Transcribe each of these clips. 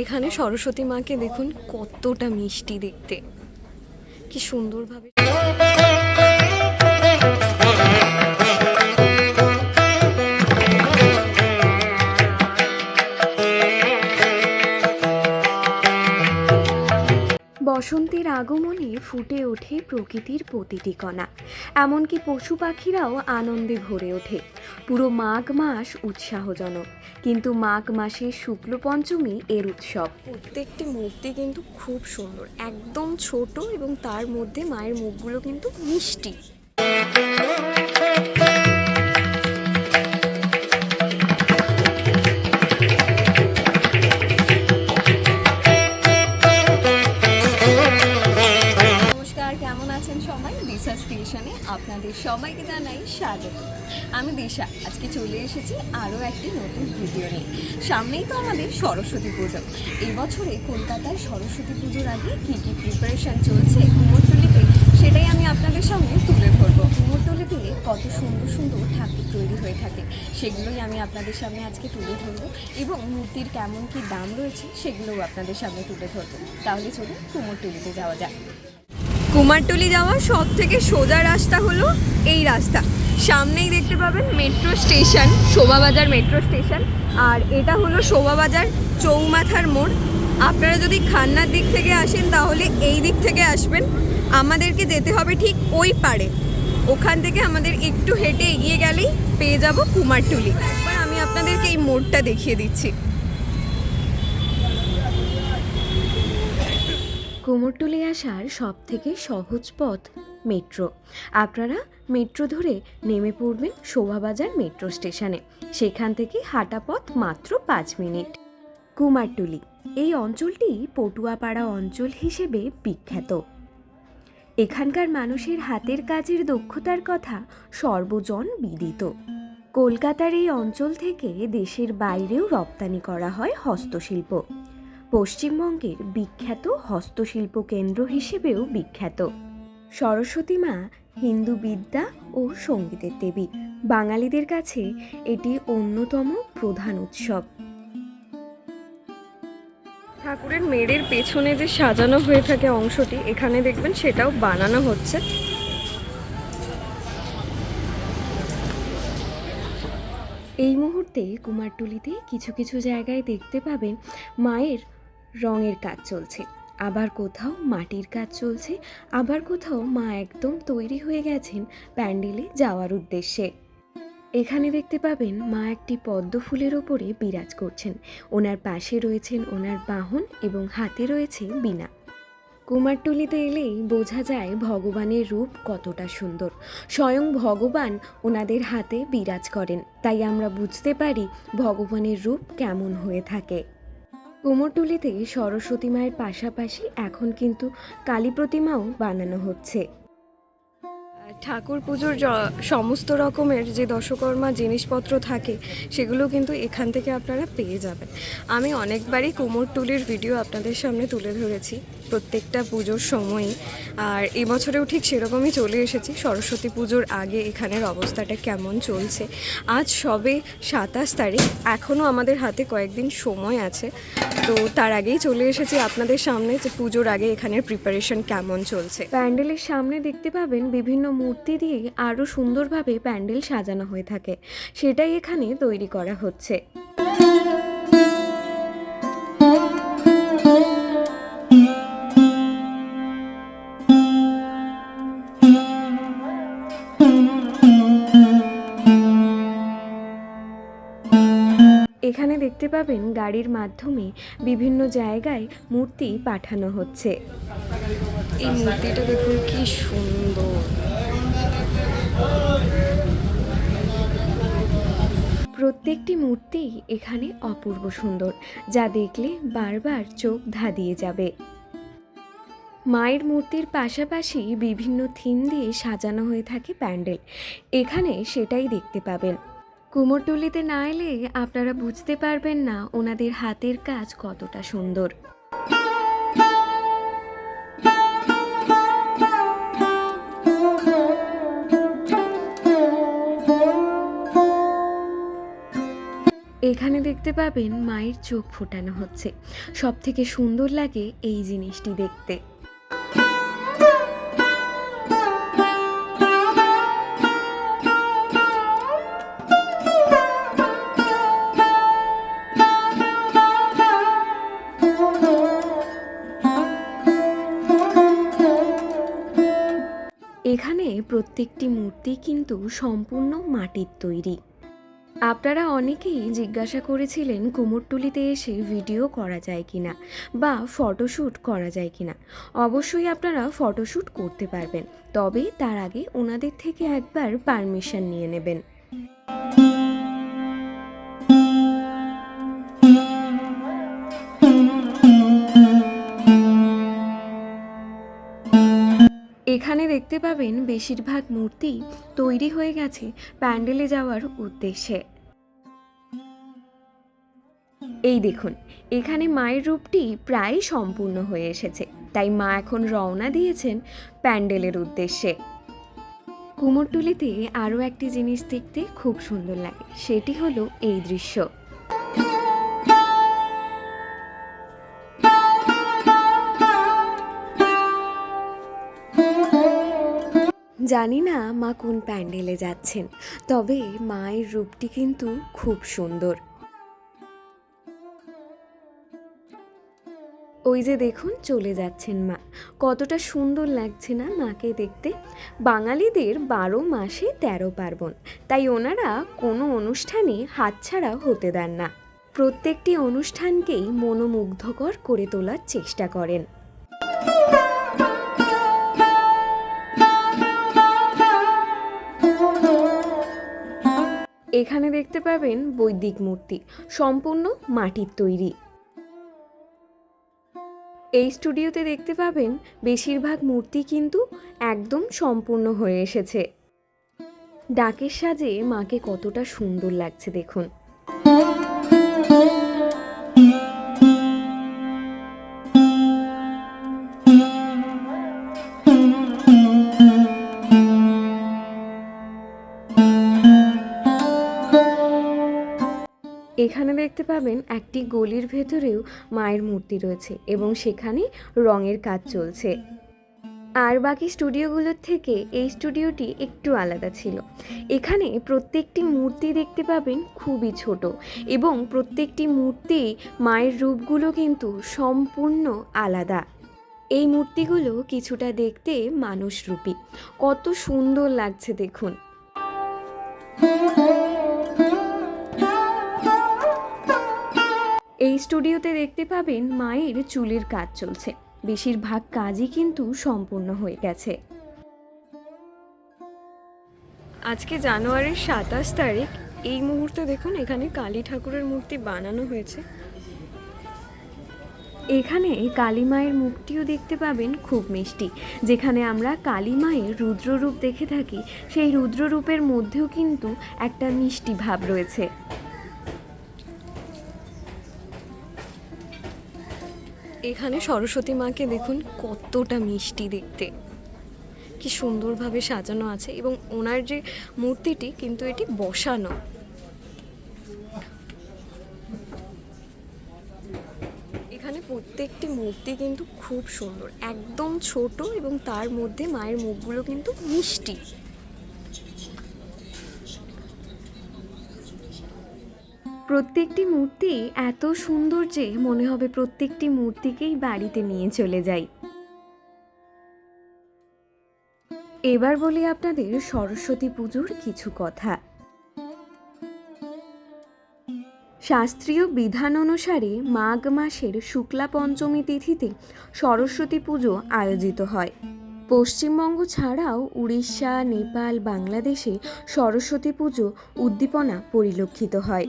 এখানে সরস্বতী মাকে দেখুন কতটা মিষ্টি দেখতে। কি সুন্দরভাবে বসন্তের আগমনে ফুটে ওঠে প্রকৃতির প্রতিটি কণা। এমনকি পশু পাখিরাও আনন্দে ভরে ওঠে। পুরো মাঘ মাস উৎসাহজনক। কিন্তু মাঘ মাসের শুক্ল পঞ্চমী এর উৎসব। প্রত্যেকটি মূর্তি কিন্তু খুব সুন্দর। একদম ছোট এবং তার মধ্যে মায়ের মুখগুলো কিন্তু মিষ্টি। দিশা আপনাদের সবাইকে জানাই স্বাগত। আমি দিশা, আজকে চলে এসেছি আরও একটি নতুন ভিডিও নিয়ে। সামনেই তো আমাদের সরস্বতী পুজো। এই বছরে কলকাতায় সরস্বতী পুজোর আগে কী কী প্রিপারেশন চলছে কুমোরটুলিতে, সেটাই আমি আপনাদের সামনে তুলে ধরবো। কুমোরটুলিতে কত সুন্দর সুন্দর ঠাকুর তৈরি হয়ে থাকে, সেগুলোই আমি আপনাদের সামনে আজকে তুলে ধরবো এবং মূর্তির কেমন কী দাম রয়েছে, সেগুলোও আপনাদের সামনে তুলে ধরবো। তাহলে চলুন কুমোরটুলিতে যাওয়া যাক। কুমারটুলি যাওয়ার সব থেকে সোজা রাস্তা হলো এই রাস্তা। সামনেই দেখতে পাবেন metro station Shobhabazar metro station আর এটা হলো শোভাবাজার চৌমাথার মোড়। আপনারা যদি খান্নার দিক থেকে আসেন, তাহলে এই দিক থেকে আসবেন। আমাদেরকে যেতে হবে ঠিক ওই পারে ওখান থেকে আমাদের একটু হেঁটে এগিয়ে গেলেই পেয়ে যাব কুমারটুলি। আমি আপনাদেরকে এই মোড়টা দেখিয়ে দিচ্ছি। কুমোরটুলি আসার সব থেকে সহজ পথ মেট্রো। আপনারা মেট্রো ধরে নেমে পড়বেন শোভাবাজার মেট্রো স্টেশনে। সেখান থেকে হাঁটা পথ মাত্র পাঁচ মিনিট। কুমারটুলি, এই অঞ্চলটি পটুয়াপাড়া অঞ্চল হিসেবে বিখ্যাত। এখানকার মানুষের হাতের কাজের দক্ষতার কথা সর্বজন বিদিত। কলকাতার এই অঞ্চল থেকে দেশের বাইরেও রপ্তানি করা হয় হস্তশিল্প। পশ্চিমবঙ্গের বিখ্যাত হস্তশিল্প কেন্দ্র হিসেবেও বিখ্যাত। সরস্বতী মা হিন্দু বিদ্যা ও সঙ্গীতের দেবী। বাঙালিদের কাছে এটি অন্যতম প্রধান উৎসব। ঠাকুরের মেড়ের পেছনে যে সাজানো হয়ে থাকে অংশটি, এখানে দেখবেন সেটাও বানানো হচ্ছে। এই মুহূর্তে কুমারটুলিতে কিছু কিছু জায়গায় দেখতে পাবেন মায়ের রঙের কাজ চলছে। আবার কোথাও মাটির কাজ চলছে, আবার কোথাও মা একদম তৈরি হয়ে গেছেন প্যান্ডেলে যাওয়ার উদ্দেশ্যে। এখানে দেখতে পাবেন মা একটি পদ্ম ফুলের ওপরে বিরাজ করছেন। ওনার পাশে রয়েছেন ওনার বাহন এবং হাতে রয়েছে বীণা। কুমারটুলিতে এলেই বোঝা যায় ভগবানের রূপ কতটা সুন্দর। স্বয়ং ভগবান ওনাদের হাতে বিরাজ করেন। তাই আমরা বুঝতে পারি ভগবানের রূপ কেমন হয়ে থাকে। কুমোরটুলিতে সরস্বতী মায়ের পাশাপাশি এখন কিন্তু কালী প্রতিমাও বানানো হচ্ছে। ঠাকুর পুজোর সমস্ত রকমের যে দশকর্মা জিনিসপত্র থাকে, সেগুলো কিন্তু এখান থেকে আপনারা পেয়ে যাবেন। আমি অনেকবারই কুমোরটুলির ভিডিও আপনাদের সামনে তুলে ধরেছি। প্রত্যেকটা পুজোর সময়ই। আর এবছরেও ঠিক সেরকমই চলে এসেছি। সরস্বতী পুজোর আগে এখানের অবস্থাটা কেমন চলছে? আজ সবে সাতাশ তারিখ। এখনও আমাদের হাতে কয়েকদিন সময় আছে। তো তার আগেই চলে এসেছি আপনাদের সামনে যে পুজোর আগে এখানের প্রিপারেশন কেমন চলছে। প্যান্ডেলের সামনে দেখতে পাবেন বিভিন্ন মূর্তি দিয়ে আরও সুন্দরভাবে প্যান্ডেল সাজানো হয়ে থাকে। সেটাই এখানে তৈরি করা হচ্ছে। দেখতে পাবেন গাড়ির মাধ্যমে বিভিন্ন জায়গায় মূর্তি পাঠানো হচ্ছে। এই মূর্তিটা দেখুন কি সুন্দর। প্রত্যেকটি মূর্তি এখানে অপূর্ব সুন্দর যা দেখলে বারবার চোখ ধাঁধিয়ে যাবে। মায়ের মূর্তির পাশাপাশি বিভিন্ন থিম দিয়ে সাজানো হয়ে থাকে প্যান্ডেল। এখানে সেটাই দেখতে পাবেন। কুমোরটুলিতে না এলে আপনারা বুঝতে পারবেন না ওনাদের হাতের কাজ কতটা সুন্দর। এখানে দেখতে পাবেন মায়ের চোখ ফোটানো হচ্ছে। সব থেকে সুন্দর লাগে এই জিনিসটি দেখতে। প্রত্যেকটি মূর্তি কিন্তু সম্পূর্ণ মাটির তৈরি। আপনারা অনেকেই জিজ্ঞাসা করেছিলেন, কুমোরটুলিতে এসে ভিডিও করা যায় কি না বা ফটোশ্যুট করা যায় কি না অবশ্যই আপনারা ফটোশ্যুট করতে পারবেন, তবে তার আগে ওনাদের থেকে একবার পারমিশন নিয়ে নেবেন। এখানে দেখতে পাবেন বেশিরভাগ মূর্তি তৈরি হয়ে গেছে প্যান্ডেলে যাওয়ার উদ্দেশ্যে। এই দেখুন, এখানে মায়ের রূপটি প্রায় সম্পূর্ণ হয়ে এসেছে, তাই মা এখন রওনা দিয়েছেন প্যান্ডেলের উদ্দেশ্যে। কুমোরটুলিতে আরও একটি জিনিস দেখতে খুব সুন্দর লাগে, সেটি হলো এই দৃশ্য। জানি না মা কোন প্যান্ডেলে যাচ্ছেন, তবে মায়ের রূপটি কিন্তু খুব সুন্দর। ওই যে দেখুন, চলে যাচ্ছেন মা। কতটা সুন্দর লাগছে না মাকে দেখতে। বাঙালিদের বারো মাসে তেরো পার্বণ, তাই ওনারা কোনো অনুষ্ঠানে হাতছাড়া হতে দেন না। প্রত্যেকটি অনুষ্ঠানকেই মনোমুগ্ধকর করে তোলার চেষ্টা করেন। এখানে দেখতে পাবেন বৈদিক মূর্তি, সম্পূর্ণ মাটির তৈরি। এই স্টুডিওতে দেখতে পাবেন বেশিরভাগ মূর্তি কিন্তু একদম সম্পূর্ণ হয়ে এসেছে। ডাকের সাজে মাকে কতটা সুন্দর লাগছে দেখুন। এখানে দেখতে পাবেন একটি গলির ভেতরেও মায়ের মূর্তি রয়েছে এবং সেখানে রঙের কাজ চলছে। আর বাকি স্টুডিওগুলোর থেকে এই স্টুডিওটি একটু আলাদা ছিল। এখানে প্রত্যেকটি মূর্তি দেখতে পাবেন খুবই ছোট এবং প্রত্যেকটি মূর্তি মায়ের রূপগুলো কিন্তু সম্পূর্ণ আলাদা। এই মূর্তিগুলো কিছুটা দেখতে মানুষরূপী। কত সুন্দর লাগছে দেখুন। এই স্টুডিওতে দেখতে পাবেন মায়ের চুলের কাজ চলছে। বেশিরভাগ কাজই কিন্তু সম্পূর্ণ হয়ে গেছে। আজকে জানুয়ারির সাতাশ তারিখ। এই মুহূর্তে দেখুন, এখানে কালী ঠাকুরের মূর্তি বানানো হয়েছে। এখানে কালী মায়ের মুখটিও দেখতে পাবেন, খুব মিষ্টি। যেখানে আমরা কালী মায়ের রুদ্ররূপ দেখে থাকি। সেই রুদ্ররূপের মধ্যেও কিন্তু একটা মিষ্টি ভাব রয়েছে। এখানে সরস্বতী মাকে দেখুন কতটা মিষ্টি দেখতে। কি সুন্দরভাবে সাজানো আছে এবং ওনার যে মূর্তিটি কিন্তু এটি বসানো। এখানে প্রত্যেকটি মূর্তি কিন্তু খুব সুন্দর, একদম ছোট এবং তার মধ্যে মায়ের মুখগুলো কিন্তু মিষ্টি। প্রত্যেকটি মূর্তি এত সুন্দর যে মনে হবে প্রত্যেকটি মূর্তিকেই বাড়িতে নিয়ে চলে যাই। এবার বলি আপনাদের সরস্বতী পুজোর কিছু কথা। শাস্ত্রীয় বিধান অনুসারে মাঘ মাসের শুক্লা পঞ্চমী তিথিতে সরস্বতী পুজো আয়োজিত হয়। পশ্চিমবঙ্গ ছাড়াও উড়িষ্যা, নেপাল, বাংলাদেশে সরস্বতী পুজো উদ্দীপনা পরিলক্ষিত হয়।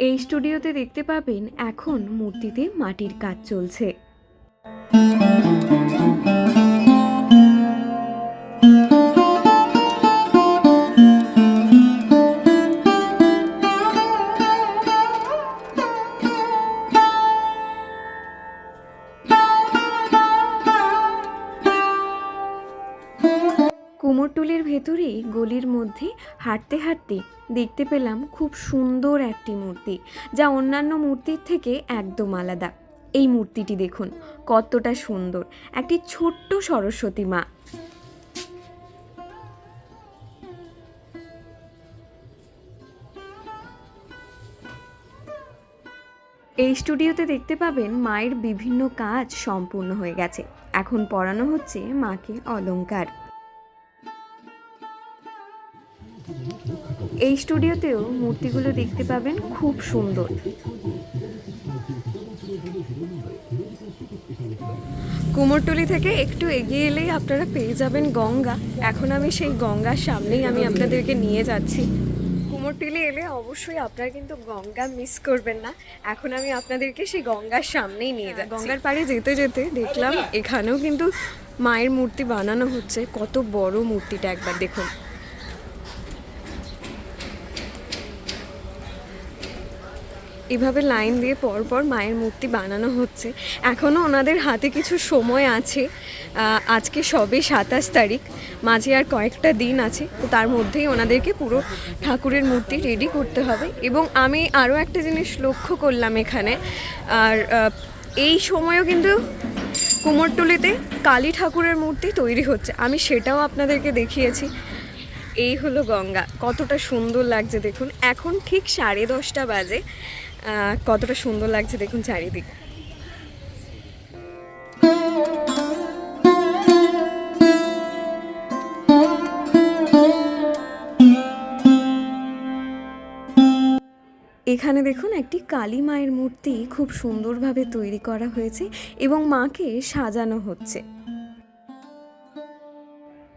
এই স্টুডিওতে দেখতে পাবেন এখন মূর্তিতে মাটির কাজ চলছে। হাঁটতে হাঁটতে দেখতে পেলাম খুব সুন্দর একটি মূর্তি, যা অন্যান্য মূর্তির থেকে একদম আলাদা। এই মূর্তিটি দেখুন, কতটা সুন্দর। একটি ছোট্ট সরস্বতী মা। এই স্টুডিওতে দেখতে পাবেন মায়ের বিভিন্ন কাজ সম্পূর্ণ হয়ে গেছে। এখন পড়ানো হচ্ছে মাকে অলংকার। এই স্টুডিওতেও মূর্তিগুলো দেখতে পাবেন খুব সুন্দর। কুমোরটুলি থেকে একটু এগিয়ে এলেই আপনারা পেয়ে যাবেন গঙ্গা। এখন আমি সেই গঙ্গার সামনেই আমি আপনাদেরকে নিয়ে যাচ্ছি। কুমোরটুলি এলে অবশ্যই আপনারা কিন্তু গঙ্গা মিস করবেন না। এখন আমি আপনাদেরকে সেই গঙ্গার সামনেই নিয়ে যাই গঙ্গার পাড়ে যেতে যেতে দেখলাম এখানেও কিন্তু মায়ের মূর্তি বানানো হচ্ছে। কত বড় মূর্তিটা একবার দেখুন। এভাবে লাইন দিয়ে পর পর মায়ের মূর্তি বানানো হচ্ছে। এখনও ওনাদের হাতে কিছু সময় আছে। আজকে সবে সাতাশ তারিখ। মাঝে আর কয়েকটা দিন আছে। তো তার মধ্যেই ওনাদেরকে পুরো ঠাকুরের মূর্তি রেডি করতে হবে। এবং আমি আরও একটা জিনিস লক্ষ্য করলাম এখানে। আর এই সময়ও কিন্তু কুমোরটুলিতে কালী ঠাকুরের মূর্তি তৈরি হচ্ছে। আমি সেটাও আপনাদেরকে দেখিয়েছি। এই হলো গঙ্গা। কতটা সুন্দর লাগছে দেখুন। এখন ঠিক সাড়ে দশটা বাজে। কতটা সুন্দর লাগছে দেখুন চারিদিক। এখানে দেখুন একটি কালী মায়ের মূর্তি খুব সুন্দরভাবে তৈরি করা হয়েছে এবং মাকে সাজানো হচ্ছে।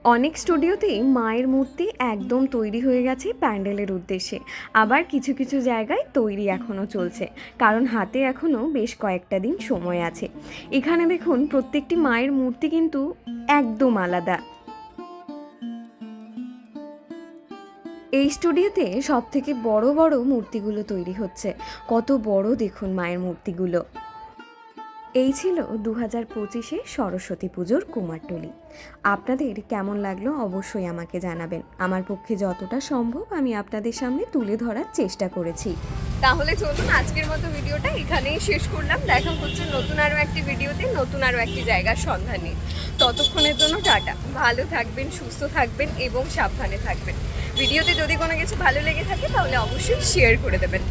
অনেক স্টুডিওতেই মায়ের মূর্তি একদম তৈরি হয়ে গেছে প্যান্ডেলের উদ্দেশ্যে। আবার কিছু কিছু জায়গায় তৈরি এখনও চলছে, কারণ হাতে এখনও বেশ কয়েকটা দিন সময় আছে। এখানে দেখুন, প্রত্যেকটি মায়ের মূর্তি কিন্তু একদম আলাদা। এই স্টুডিওতে সব থেকে বড় বড় মূর্তিগুলো তৈরি হচ্ছে। কত বড় দেখুন মায়ের মূর্তিগুলো। এই ছিল দু হাজার পঁচিশে সরস্বতী পুজোর কুমারটুলি। আপনাদের কেমন লাগল অবশ্যই আমাকে জানাবেন। আমার পক্ষে যতটা সম্ভব আমি আপনাদের সামনে তুলে ধরার চেষ্টা করেছি। তাহলে চলুন আজকের মতো ভিডিওটা এখানেই শেষ করলাম। দেখা হচ্ছে নতুন আরও একটি ভিডিওতে, নতুন আরও একটি জায়গার সন্ধান ততক্ষণের জন্য টাটা। ভালো থাকবেন, সুস্থ থাকবেন এবং সাবধানে থাকবেন। ভিডিওতে যদি কোনো কিছু ভালো লেগে থাকে তাহলে অবশ্যই শেয়ার করে দেবেন।